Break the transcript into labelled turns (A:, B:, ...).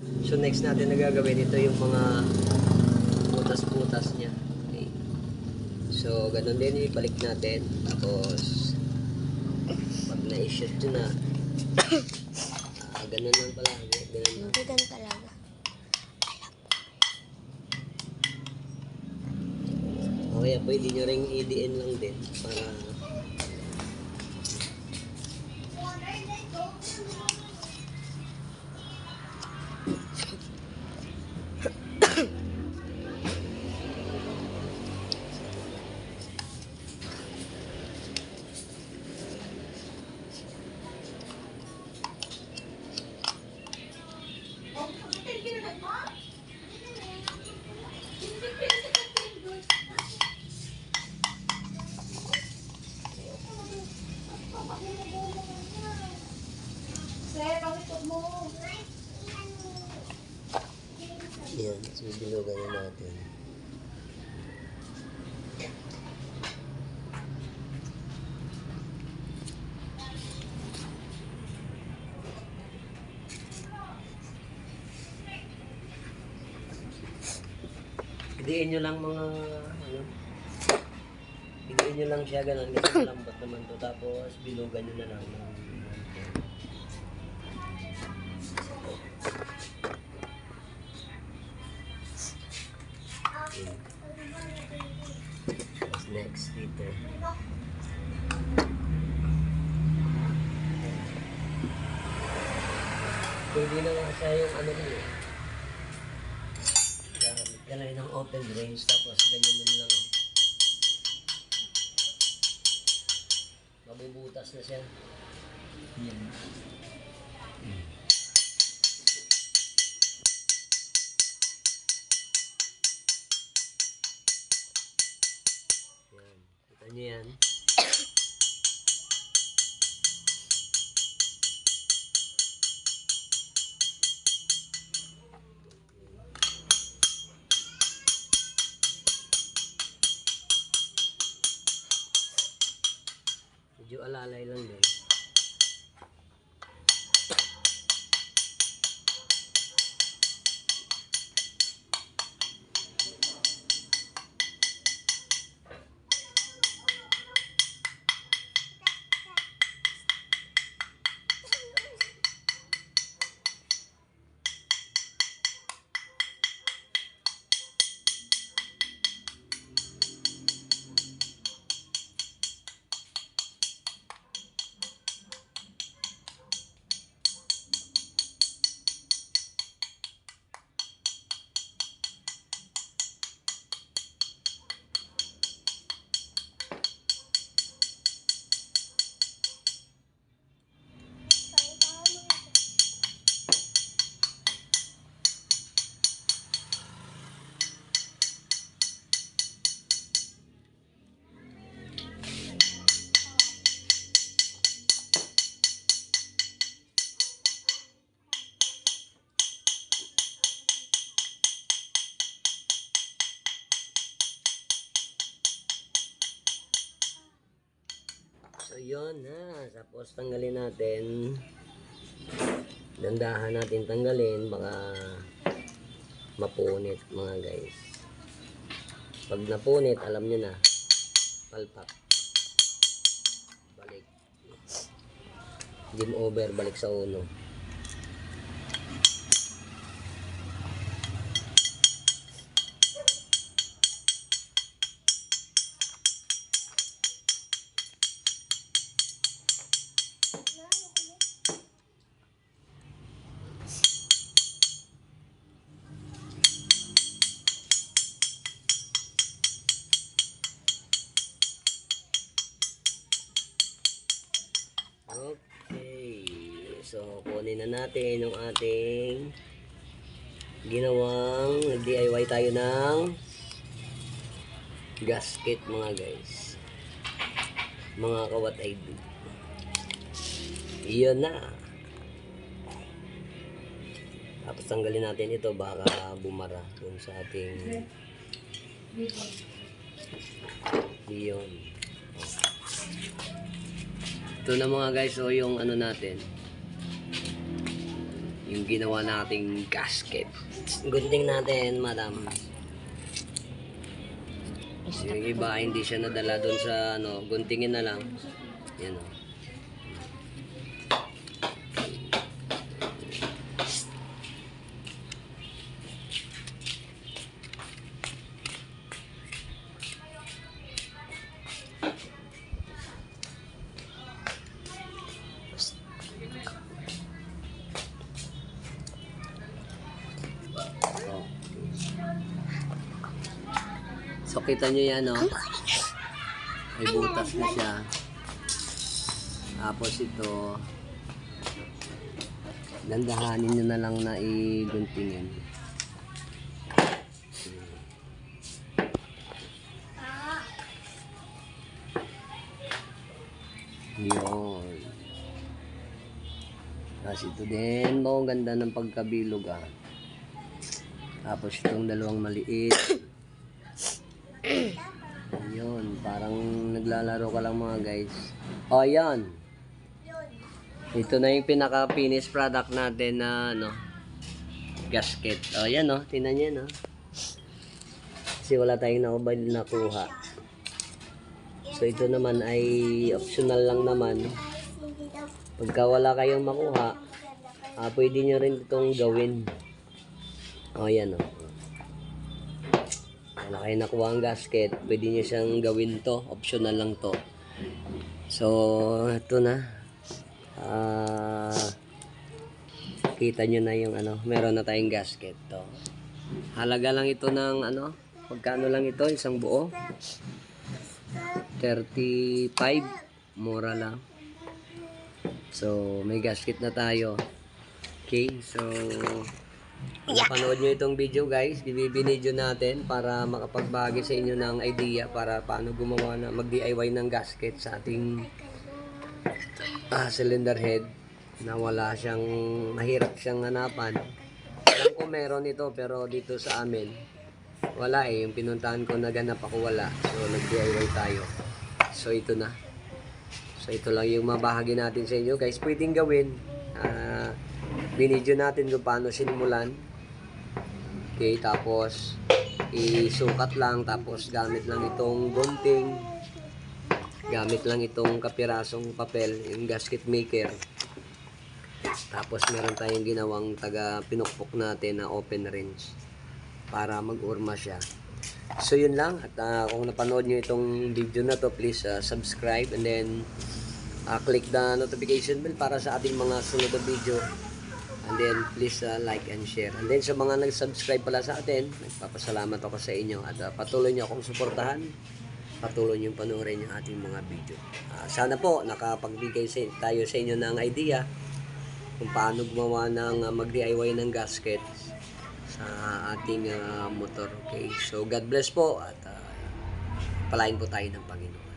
A: So next natin na gagawin ito yung mga butas-butas niya. Okay. So ganun din ibalik natin. Tapos pag na-shoot yun na ah, ganun lang pala. Ganun lang.
B: Ganun talaga.
A: O kaya pwede nyo ring i-DN lang din para natin. Idiin nyo lang mga ano. Idiin nyo lang siya ganun kasi malambot naman to tapos bilugan nyo na lang ng next dito. Pwede na nga siya yung ano eh. Gamit ka lang ng open range tapos ganyan mo lang. Mabubutas na siya. Yan. Yan. Kita niyo yan. Medyo alalay lang din. Yun na. Tapos tanggalin natin. Dandahan natin tanggalin. Baka mapunit mga guys. Pag napunit, alam nyo na. Palpak. Balik. Game over. Balik sa uno. Kunin na natin yung ating ginawang nag-DIY tayo ng gasket mga guys. Mga kawat ID. Iyon na. Tapos tanggalin natin ito baka bumara dun sa ating iyon. Ito na mga guys, so yung ano natin. Yung ginawa nating gasket. Gunting natin, madam. Yung iba, hindi siya nadala doon sa, ano, guntingin na lang. Yan o. So, kita nyo yan, no? May butas na siya. Tapos ito, dandahanin nyo na lang na iguntingin. Yun. Tapos ito din, oh, ang ganda ng pagkabilog ah. Tapos itong dalawang maliit. Yun, parang naglalaro ka lang mga guys. O, yan. Ito na yung pinaka-finished product natin na, ano, gasket. O, yan, no. Tingnan niyo, no. Kasi wala tayong nakabal nakuha. So, ito naman ay optional lang naman. Pagka wala kayong makuha, ah, pwede nyo rin itong gawin. O, yan, o. Wala kayo nakuha ang gasket, pwede nyo siyang gawin to. Optional lang to. So, ito na. Ah, kita nyo na yung ano, meron na tayong gasket to. Halaga lang ito ng ano, pagkano lang ito, isang buo. 35, mura lang. So, may gasket na tayo. Okay, so kung napanood nyo itong video guys, bibinidyo natin para makapagbagi sa inyo ng idea para paano gumawa na mag-DIY ng gasket sa ating ah, cylinder head na wala siyang mahirap siyang hanapan. Alam ko meron ito pero dito sa amin wala eh. Yung pinuntahan ko naganap ako wala. So nag-DIY tayo. So ito na. So ito lang yung mabahagi natin sa inyo guys. Pwedeng gawin. Ah, binidyo natin kung paano sinimulan. Okay, tapos isukat lang tapos gamit lang itong gunting. Gamit lang itong kapirasong papel, yung gasket maker. Tapos meron tayong ginawang taga pinukpok natin na open range para mag-urma siya. So yun lang at ah, kung napanood nyo itong video na to please ah, subscribe and then ah, click the notification bell para sa ating mga sunod na video and then please ah, like and share and then sa mga nag-subscribe pala sa atin nagpapasalamat ako sa inyo at ah, patuloy nyo akong suportahan patuloy nyo panoorin yung ating mga video Ah, sana po nakapagbigay sa, tayo sa inyo ng idea kung paano gumawa ng ah, mag-DIY ng gasket sa ating ah, motor. Okay? So, God bless po at uh, palain po tayo ng Panginoon.